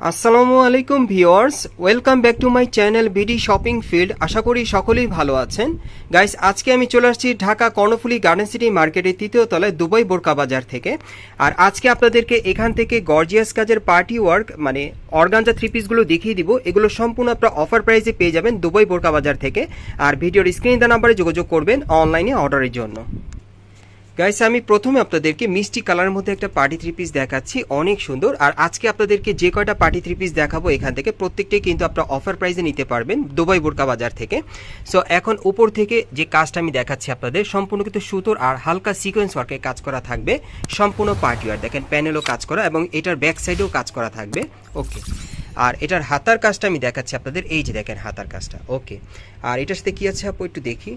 আসসালামু আলাইকুম viewers, welcome back to my channel BD shopping field. আশা করি সকলেই ভালো আছেন। গাইস, আজকে আমি চলে আসছি ঢাকা কর্ণফুলি গার্ডেন সিটি মার্কেটের তৃতীয় তলায় দুবাই বোরকা বাজার থেকে। আর আজকে আপনাদেরকে এখান থেকে গর্জিয়াস কাজের পার্টি ওয়ার্ক মানে অর্গানজা থ্রি পিসগুলো দেখিয়ে দিব। এগুলো সম্পূর্ণ আপনার অফার প্রাইসে পেয়ে যাবেন দুবাই বোরকা বাজার থেকে। আর ভিডিওর স্ক্রিন দা নাম্বারে যোগাযোগ করবেন অনলাইনে অর্ডারের জন্য। গাইস আমি প্রথমে আপনাদেরকে মিষ্টি কালারের মধ্যে একটা পার্টি থ্রি পিস দেখাচ্ছি, অনেক সুন্দর। আর আজকে আপনাদেরকে যে কয়টা পার্টি থ্রি পিস দেখাবো এখান থেকে প্রত্যেকটাই কিন্তু আপনারা অফার প্রাইসে নিতে পারবেন দুবাই বোরকা বাজার থেকে। সো এখন উপর থেকে যে কাজটা আমি দেখাচ্ছি আপনাদের, সম্পূর্ণ কিন্তু সুতোর আর হালকা সিকোয়েন্স ওয়ার্কে কাজ করা থাকবে। সম্পূর্ণ পার্টি ওয়ার দেখেন প্যানেলও কাজ করা এবং এটার ব্যাক সাইডেও কাজ করা থাকবে। ওকে আর এটার হাতার কাজটা আমি দেখাচ্ছি আপনাদের, এই যে দেখেন হাতার কাজটা। ওকে আর এটার সাথে কি আছে আপু? একটু দেখি।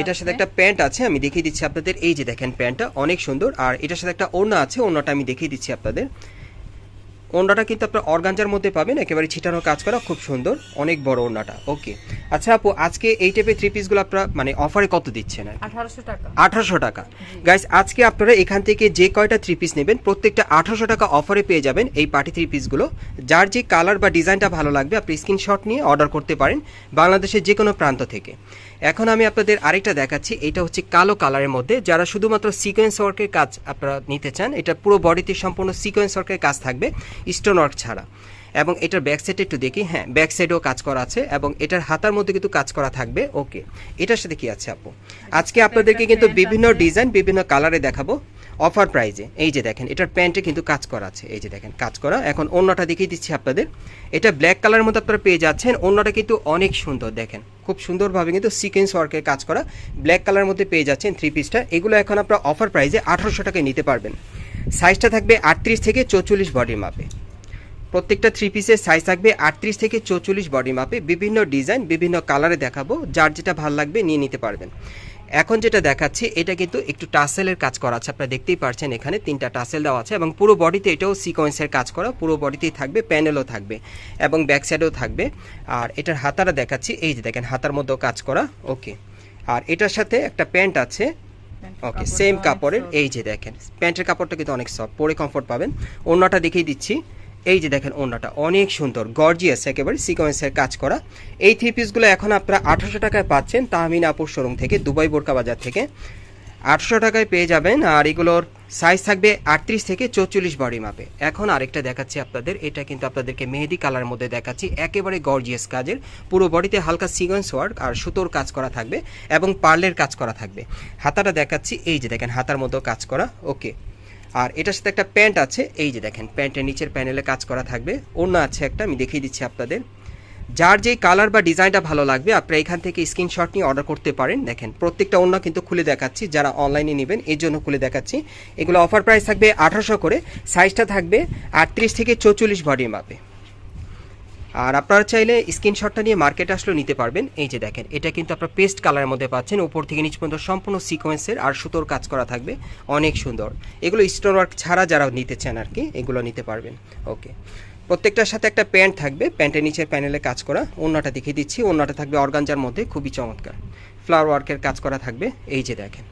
এটার সাথে একটা প্যান্ট আছে। আমি দেখিয়ে দিচ্ছি আপনাদের। এই যে দেখেন প্যান্টটা, অনেক সুন্দর। আর এটার সাথে একটা ওড়না আছে, ওড়নাটা আমি দেখিয়ে দিচ্ছি আপনাদের। ওড়নাটা কিন্তু আপনার অর্গানজার মধ্যে পাবেন একেবারে ছিটানো কাজ করা খুব সুন্দর অনেক বড় ওড়নাটা। ওকে। আচ্ছা আপু আজকে এই টাইপের থ্রি পিসগুলো আপনারা মানে অফারে কত দিচ্ছেন আঠারোশো টাকা। আঠারোশো টাকা। গাইস আজকে আপনারা এখান থেকে যে কয়টা থ্রি পিস নেবেন প্রত্যেকটা আঠারোশো টাকা অফারে পেয়ে যাবেন এই পার্টি থ্রি পিসগুলো যার যে কালার বা ডিজাইনটা ভালো লাগবে আপনি স্ক্রিনশট নিয়ে অর্ডার করতে পারেন বাংলাদেশের যে কোনো প্রান্ত থেকে। এখন আমি আপনাদের আরেকটা দেখাচ্ছি এটা হচ্ছে কালো কালারের মধ্যে। যারা শুধুমাত্র সিকোয়েন্স ওয়ার্কের কাজ আপনারা নিতে চান এটা পুরো বডিতে সম্পূর্ণ সিকোয়েন্স ওয়ার্কের কাজ থাকবে। স্টোন ওয়ার্ক ছাড়া। এবং এটার ব্যাক সাইডে একটু দেখি। হ্যাঁ ব্যাক সাইডেও কাজ করা আছে এবং এটার হাতার মধ্যে কিন্তু কাজ করা থাকবে। ওকে এটার সাথে কি আছে আপু? আজকে আপনাদেরকে কিন্তু বিভিন্ন ডিজাইন বিভিন্ন কালারে দেখাবো। অফার প্রাইজে এই যে দেখেন এটার প্যান্টে কিন্তু কাজ করা আছে। এই যে দেখেন কাজ করা। এখন অন্যটা দেখিয়ে দিচ্ছি আপনাদের। এটা ব্ল্যাক কালারের মধ্যে আপনারা পেয়ে যাচ্ছেন। অন্যটা কিন্তু অনেক সুন্দর দেখেন। খুব সুন্দরভাবে কিন্তু সিকোয়েন্স ওয়ার্কের কাজ করা। ব্ল্যাক কালারের মধ্যে পেয়ে যাচ্ছেন থ্রি পিসটা এগুলো এখন আপনারা অফার প্রাইজে আঠারোশো টাকায় নিতে পারবেন। সাইজটা থাকবে আটত্রিশ থেকে চৌচল্লিশ বডির মাপে প্রত্যেকটা থ্রি পিসের সাইজ থাকবে আটত্রিশ থেকে চৌচল্লিশ বডি মাপে বিভিন্ন ডিজাইন বিভিন্ন কালারে দেখাবো। যার যেটা ভালো লাগবে নিয়ে নিতে পারবেন। এখন যেটা দেখাচ্ছি, এটা কিন্তু একটু টাসেলের কাজ করা আছে। আপনারা দেখতেই পারছেন এখানে তিনটা টাসেল দেওয়া আছে এবং পুরো বডিতে এটাও সিকোয়েন্সের কাজ করা। পুরো বডিতেই থাকবে প্যানেলও থাকবে এবং ব্যাক সাইডেও থাকবে। আর এটার হাতারা দেখাচ্ছি, এই যে দেখেন, হাতার মধ্যেও কাজ করা। ওকে আর এটার সাথে একটা প্যান্ট আছে। ওকে সেম কাপড়ের এই যে দেখেন প্যান্টের কাপড়টা কিন্তু অনেক সফট পরে কমফোর্ট পাবেন। অন্যটা দেখেই দিচ্ছি। এই যে দেখেন ওড়নাটা অনেক সুন্দর গর্জিয়াস একেবারে সিকোয়েন্সের কাজ করা। এই থ্রি পিসগুলো এখন আপনারা আঠারোশো টাকায় পাচ্ছেন তাহমিন আপুর শোরুম থেকে দুবাই বোরকা বাজার থেকে। আটশো টাকায় পেয়ে যাবেন আর এগুলোর সাইজ থাকবে আটত্রিশ থেকে চৌচল্লিশ বডি মাপে এখন আরেকটা দেখাচ্ছি আপনাদের। এটা কিন্তু আপনাদেরকে মেহেদি কালার মধ্যে দেখাচ্ছি। একেবারে গর্জিয়াস কাজের। পুরো বডিতে হালকা সিগন্স ওয়ার্ক আর সুতোর কাজ করা থাকবে এবং পার্লের কাজ করা থাকবে। হাতাটা দেখাচ্ছি। এই যে দেখেন, হাতার মধ্যেও কাজ করা। ওকে। আর এটার সাথে একটা প্যান্ট আছে। এই যে দেখেন প্যান্টের নিচের প্যানেলে কাজ করা থাকবে। অন্য আছে একটা, আমি দেখিয়ে দিচ্ছি আপনাদের। যার যেই কালার বা ডিজাইনটা ভালো লাগবে আপনারা এখান থেকে স্ক্রিনশট নিয়ে অর্ডার করতে পারেন। দেখেন, প্রত্যেকটা অন্য কিন্তু খুলে দেখাচ্ছি, যারা অনলাইনে নেবেন, এর জন্য খুলে দেখাচ্ছি। এগুলো অফার প্রাইস থাকবে আঠারোশো করে সাইজটা থাকবে আটত্রিশ থেকে চৌচল্লিশ বডির মাপে। আর আপনারা চাইলে স্ক্রিনশটটা নিয়ে মার্কেটে আসলেও নিতে পারবেন। এই যে দেখেন, এটা কিন্তু আপনার পেস্ট কালারের মধ্যে পাচ্ছেন। উপর থেকে নিচ পর্যন্ত সম্পূর্ণ সিকোয়েন্সের আর সুতোর কাজ করা থাকবে। অনেক সুন্দর। এগুলো স্টোন ওয়ার্ক ছাড়া যারা নিতে চান আর কি, এগুলো নিতে পারবেন। ওকে প্রত্যেকটার সাথে একটা প্যান্ট থাকবে, প্যান্টের নিচের প্যানেলে কাজ করা, অন্যটা দেখিয়ে দিচ্ছি, অন্যটা থাকবে অর্গানজার মধ্যে, খুবই চমৎকার। ফ্লাওয়ার ওয়ার্কের কাজ করা থাকবে, এই যে দেখেন।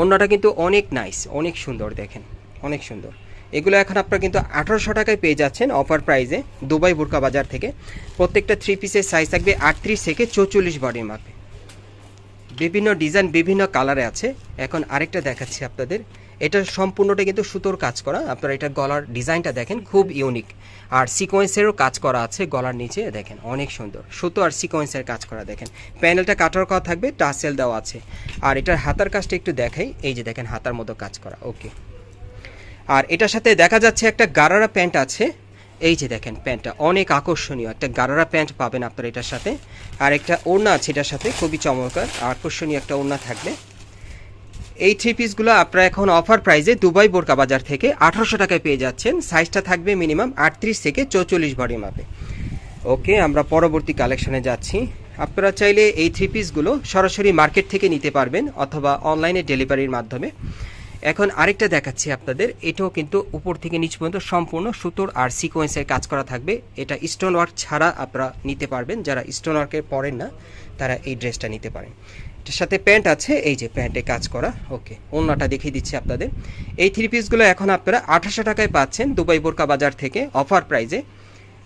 অন্যটা কিন্তু অনেক নাইস অনেক সুন্দর দেখেন, অনেক সুন্দর। এগুলো এখন আপনারা কিন্তু আঠারোশো টাকায় পেয়ে যাচ্ছেন অফার প্রাইসে দুবাই বোরকা বাজার থেকে। প্রত্যেকটা থ্রি পিসের সাইজ থাকবে আটত্রিশ থেকে চৌচল্লিশ বডির মাপে। বিভিন্ন ডিজাইন বিভিন্ন কালারে আছে। এখন আরেকটা দেখাচ্ছি আপনাদের। এটা সম্পূর্ণটা কিন্তু সুতোর কাজ করা। আপনারা এটা গলার ডিজাইনটা দেখেন, খুব ইউনিক আর সিকোয়েন্সেরও কাজ করা আছে গলার নিচে, দেখেন অনেক সুন্দর। সুতো আর সিকোয়েন্সের কাজ করা, দেখেন। প্যানেলটা কাটার করা থাকবে, টাসেল দেওয়া আছে। আর এটার হাতার কাজটা একটু দেখাই, এই যে দেখেন হাতার মতো কাজ করা, ওকে। আর এটার সাথে দেখা যাচ্ছে একটা গারারা প্যান্ট আছে, এই যে দেখেন প্যান্টটা, অনেক আকর্ষণীয়। একটা গারারা প্যান্ট পাবেন আপনার এটার সাথে। আর একটা ওড়না আছে এটার সাথে, খুবই চমৎকার, আকর্ষণীয় একটা ওড়না থাকবে। এই থ্রি পিসগুলো আপনারা এখন অফার প্রাইসে দুবাই বোরকা বাজার থেকে আঠারোশো টাকায় পেয়ে যাচ্ছেন। সাইজটা থাকবে মিনিমাম আটত্রিশ থেকে চৌচল্লিশ বডি মাপে ওকে আমরা পরবর্তী কালেকশনে যাচ্ছি। আপনারা চাইলে এই থ্রি পিসগুলো সরাসরি মার্কেট থেকে নিতে পারবেন অথবা অনলাইনে ডেলিভারির মাধ্যমে। এখন আরেকটা দেখাচ্ছি আপনাদের। এটাও কিন্তু উপর থেকে নিচ পর্যন্ত সম্পূর্ণ সুতোর আর সিকোয়েন্সের কাজ করা থাকবে। এটা স্টোন ওয়ার্ক ছাড়া আপনারা নিতে পারবেন। যারা স্টোন ওয়ার্কের পরেন না, তারা এই ড্রেসটা নিতে পারেন। এটার সাথে প্যান্ট আছে, এই যে প্যান্টে কাজ করা, ওকে অন্যটা দেখিয়ে দিচ্ছি আপনাদের। এই থ্রি পিসগুলো এখন আপনারা আঠাশো টাকায় পাচ্ছেন দুবাই বোরকা বাজার থেকে অফার প্রাইজে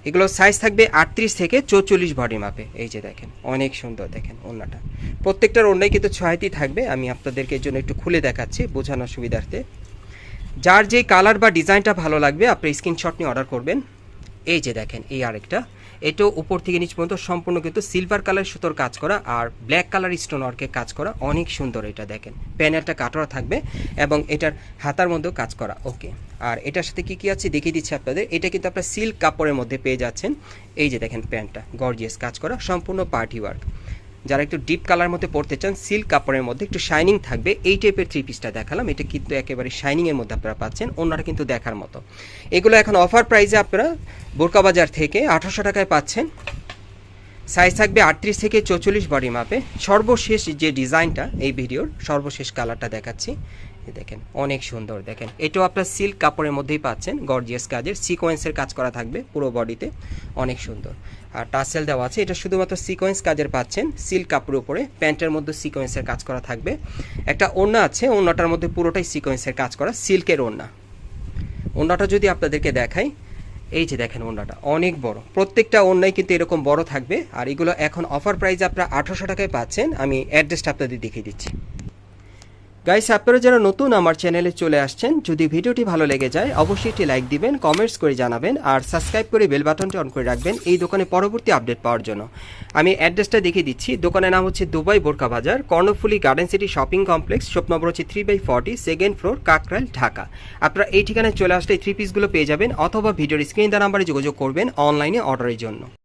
এগুলো সাইজ থাকবে আটত্রিশ থেকে চৌচল্লিশ বডি মাপে এই যে দেখেন, অনেক সুন্দর দেখেন ওন্নাটা। প্রত্যেকটার অন্যায় কিন্তু ছয়টি থাকবে, আমি আপনাদেরকে এর জন্য একটু খুলে দেখাচ্ছি বোঝানোর সুবিধার্থে। যার যে কালার বা ডিজাইনটা ভালো লাগবে, আপনি স্ক্রিনশট নিয়ে অর্ডার করবেন। এই যে দেখেন, এই আরেকটা। এটাও উপর থেকে নিচ পর্যন্ত সম্পূর্ণ কিন্তু সিলভার কালার সুতোর কাজ করা আর ব্ল্যাক কালার স্টোন ওয়ার্কের কাজ করা। অনেক সুন্দর এটা দেখেন। প্যানেলটা কাটরা থাকবে এবং এটার হাতার মধ্যেও কাজ করা। ওকে আর এটার সাথে কি কি আছে দেখিয়ে দিচ্ছি আপনাদের। এটা কিন্তু আপনার সিল্ক কাপড়ের মধ্যে পেয়ে যাচ্ছেন। এই যে দেখেন, প্যান্টটা। গর্জিয়াস কাজ করা। সম্পূর্ণ পার্টি ওয়ার্ক যারা একটু ডিপ কালার মধ্যে পড়তে চান সিল্ক কাপড়ের মধ্যে একটু শাইনিং থাকবে। এই টাইপের থ্রি পিসটা দেখালাম। এটা কিন্তু একেবারে শাইনিংয়ের মধ্যে আপনারা পাচ্ছেন, অন্যরা কিন্তু দেখার মতো। এগুলো এখন অফার প্রাইসে আপনারা বোরকা বাজার থেকে আঠারোশো টাকায় পাচ্ছেন। সাইজ থাকবে আটত্রিশ থেকে চৌচল্লিশ বডি মাপে সর্বশেষ যে ডিজাইনটা এই ভিডিওর সর্বশেষ কালারটা দেখাচ্ছি। দেখেন, অনেক সুন্দর। দেখেন, এটাও আপনার সিল্ক কাপড়ের মধ্যেই পাচ্ছেন গর্জিয়াস কাজের। সিকোয়েন্সের কাজ করা থাকবে পুরো বডিতে অনেক সুন্দর। আর টাসেল দেওয়া আছে, এটা শুধুমাত্র সিকোয়েন্স কাজের পাচ্ছেন সিল্ক কাপড়ের উপরে। প্যান্টের মধ্যে সিকোয়েন্সের কাজ করা থাকবে। একটা ওড়না আছে, ওড়নাটার মধ্যে পুরোটাই সিকোয়েন্সের কাজ করা সিল্কের ওড়না। ওড়নাটা যদি আপনাদেরকে দেখাই, এই যে দেখেন ওড়নাটা, অনেক বড়। প্রত্যেকটা ওড়নাই কিন্তু এরকম বড় থাকবে। আর এগুলো এখন অফার প্রাইসে আপনারা আঠারোশো টাকায় পাচ্ছেন। আমি অ্যাড্রেসটা আপনাদের দেখিয়ে দিচ্ছি। গাইস আপনারা যারা নতুন আমার চ্যানেলে চলে আসছেন, যদি ভিডিওটি ভালো লেগে যায়, অবশ্যই একটি লাইক দিবেন কমেন্টস করে জানাবেন, আর সাবস্ক্রাইব করে বেল বাটনটি অন করে রাখবেন এই দোকানে পরবর্তী আপডেট পাওয়ার জন্য। আমি অ্যাড্রেসটা দেখিয়ে দিচ্ছি। দোকানের নাম হচ্ছে দুবাই বোরকা বাজার, Karnaphuli garden city shopping complex shop number হচ্ছে three by forty second floor Kakrail, Dhaka. আপনারা এই ঠিকানায় চলে আসলে থ্রি পিসগুলো পেয়ে যাবেন, অথবা ভিডিওর স্ক্রিন দেওয়া নাম্বারে যোগাযোগ করবেন অনলাইনে অর্ডারের জন্য।